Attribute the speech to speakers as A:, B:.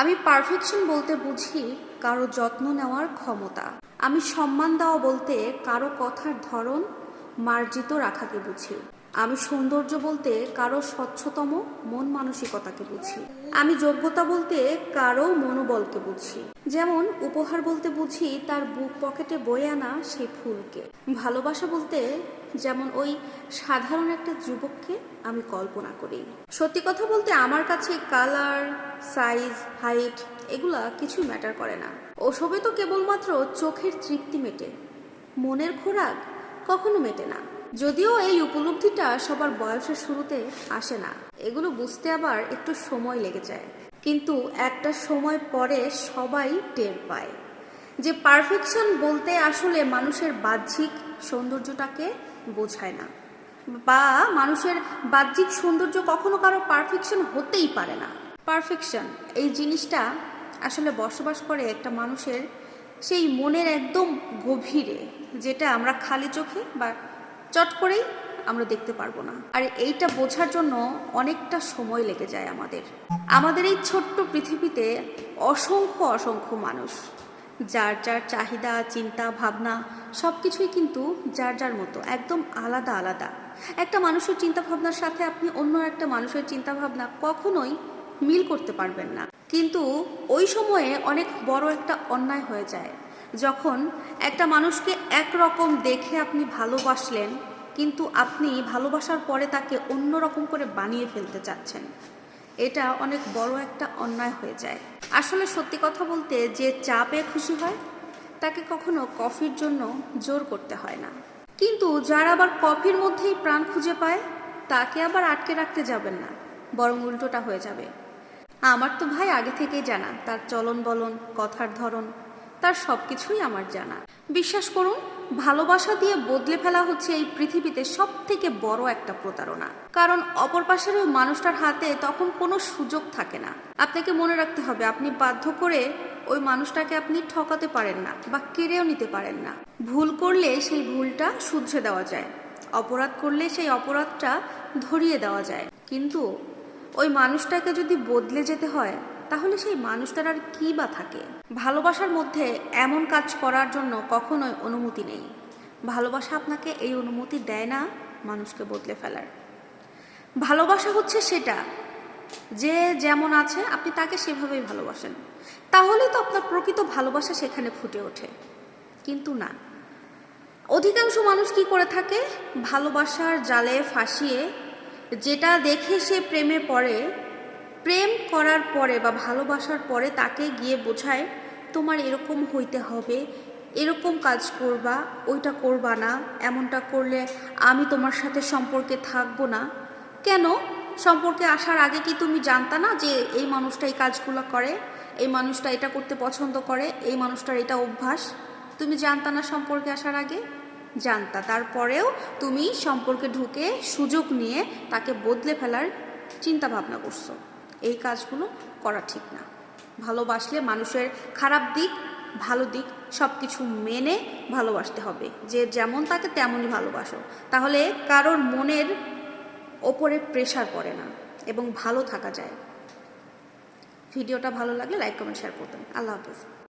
A: আমি পারফেকশন বলতে বুঝি কারও যত্ন নেওয়ার ক্ষমতা। আমি সম্মান দেওয়া বলতে কারও কথার ধরন মার্জিত রাখাকে বুঝি। আমি সৌন্দর্য বলতে কারও স্বচ্ছতম মন মানসিকতাকে বুঝি। আমি যোগ্যতা বলতে কারও মনোবলকে বুঝি। যেমন উপহার বলতে বুঝি তার বুক পকেটে বয়ে আনা সেই ফুলকে। ভালোবাসা বলতে যেমন ওই সাধারণ একটা যুবককে আমি কল্পনা করি। সত্যি কথা বলতে আমার কাছে কালার, সাইজ, হাইট এগুলা কিছুই ম্যাটার করে না। ওসবে তো কেবলমাত্র চোখের তৃপ্তি মেটে। মনের খোরাক কখনো মেটে না। যদিও এই উপলব্ধিটা সবার বয়সের শুরুতে আসে না। এগুলো বুঝতে আবার একটু সময় লেগে যায়। কিন্তু একটা সময় পরে সবাই টের পায় যে পারফেকশন বলতে আসলে মানুষের বাহ্যিক সৌন্দর্যটাকে বোঝায় না। বা মানুষের বাহ্যিক সৌন্দর্য কখনো কারও পারফেকশন হতেই পারে না। পারফেকশন, এই জিনিসটা আসলে বসবাস করে একটা মানুষের সেই মনের একদম গভীরে, যেটা আমরা খালি চোখে বা চট করেই আমরা দেখতে পারব না। আর এইটা বোঝার জন্য অনেকটা সময় লেগে যায় আমাদের। আমাদের এই ছোট্ট পৃথিবীতে অসংখ্য অসংখ্য মানুষ, যার যার চাহিদা, চিন্তা, ভাবনা সব কিছুই কিন্তু যার যার মতো, একদম আলাদা আলাদা। একটা মানুষের চিন্তা ভাবনার সাথে আপনি অন্য একটা মানুষের চিন্তা ভাবনা কখনোই মিল করতে পারবেন না। কিন্তু ওই সময়ে অনেক বড় একটা অন্যায় হয়ে যায়। যখন একটা মানুষকে একরকম দেখে আপনি ভালোবাসলেন, কিন্তু আপনি ভালোবাসার পরে তাকে অন্য রকম করে বানিয়ে ফেলতে চাচ্ছেন, এটা অনেক বড় একটা অন্যায় হয়ে যায়। আসলে সত্যি কথা বলতে যে চা পেয়ে খুশি হয়, তাকে কখনো কফির জন্য জোর করতে হয় না। কিন্তু যারা আবার কফির মধ্যেই প্রাণ খুঁজে পায়, তাকে আবার আটকে রাখতে যাবেন না, বরং উল্টোটা হয়ে যাবে। আমার তো ভাই আগে থেকেই জানা, তার চলন বলন কথার ধরন তার সব কিছুই আমার জানা। বিশ্বাস করুন, ভালোবাসা দিয়ে বদলে ফেলা হচ্ছে এই পৃথিবীতে সব থেকে বড় একটা প্রতারণা। কারণ অপর পাশের ওই মানুষটার হাতে তখন কোনো সুযোগ থাকে না। আপনাকে মনে রাখতে হবে, আপনি বাধ্য করে ওই মানুষটাকে আপনি ঠকাতে পারেন না বা কেড়েও নিতে পারেন না। ভুল করলে সেই ভুলটা শুধরে দেওয়া যায়। অপরাধ করলে সেই অপরাধটা ধরিয়ে দেওয়া যায়। কিন্তু ওই মানুষটাকে যদি বদলে যেতে হয়, তাহলে সেই মানুষটার আর কী বা থাকে? ভালোবাসার মধ্যে এমন কাজ করার জন্য কখনোই অনুমতি নেই। ভালোবাসা আপনাকে এই অনুমতি দেয় না মানুষকে বদলে ফেলার। ভালোবাসা হচ্ছে সেটা, যে যেমন আছে আপনি তাকে সেভাবেই ভালোবাসেন। তাহলেই তো আপনার প্রকৃত ভালোবাসা সেখানে ফুটে ওঠে। কিন্তু না। অধিকাংশ মানুষ কি করে থাকে? ভালোবাসার জালে ফাঁসিয়ে যেটা দেখে সে প্রেমে পড়ে, প্রেম করার পরে বা ভালোবাসার পরে তাকে গিয়ে বোঝায়, তোমার এরকম হইতে হবে, এরকম কাজ করবা, ওইটা করবা না, এমনটা করলে আমি তোমার সাথে সম্পর্কে থাকব না। কেন? সম্পর্কে আসার আগে কি তুমি জানতা না যে এই মানুষটা এই কাজগুলো করে, এই মানুষটা এটা করতে পছন্দ করে, এই মানুষটার এটা অভ্যাস? তুমি জানতা না সম্পর্কে আসার আগে? জানতা। তারপরেও তুমি সম্পর্কে ঢুকে সুযোগ নিয়ে তাকে বদলে ফেলার চিন্তা ভাবনা করছ। এই কাজগুলো করা ঠিক না। ভালোবাসলে মানুষের খারাপ দিক, ভালো দিক সব কিছু মেনে ভালোবাসতে হবে। যে যেমন তাকে তেমনই ভালোবাসো। তাহলে কারোর মনের ওপরে প্রেশার পড়ে না এবং ভালো থাকা যায়। ভিডিওটা ভালো লাগলে লাইক কমেন্ট শেয়ার করতেন আল্লাহ হাফিজ।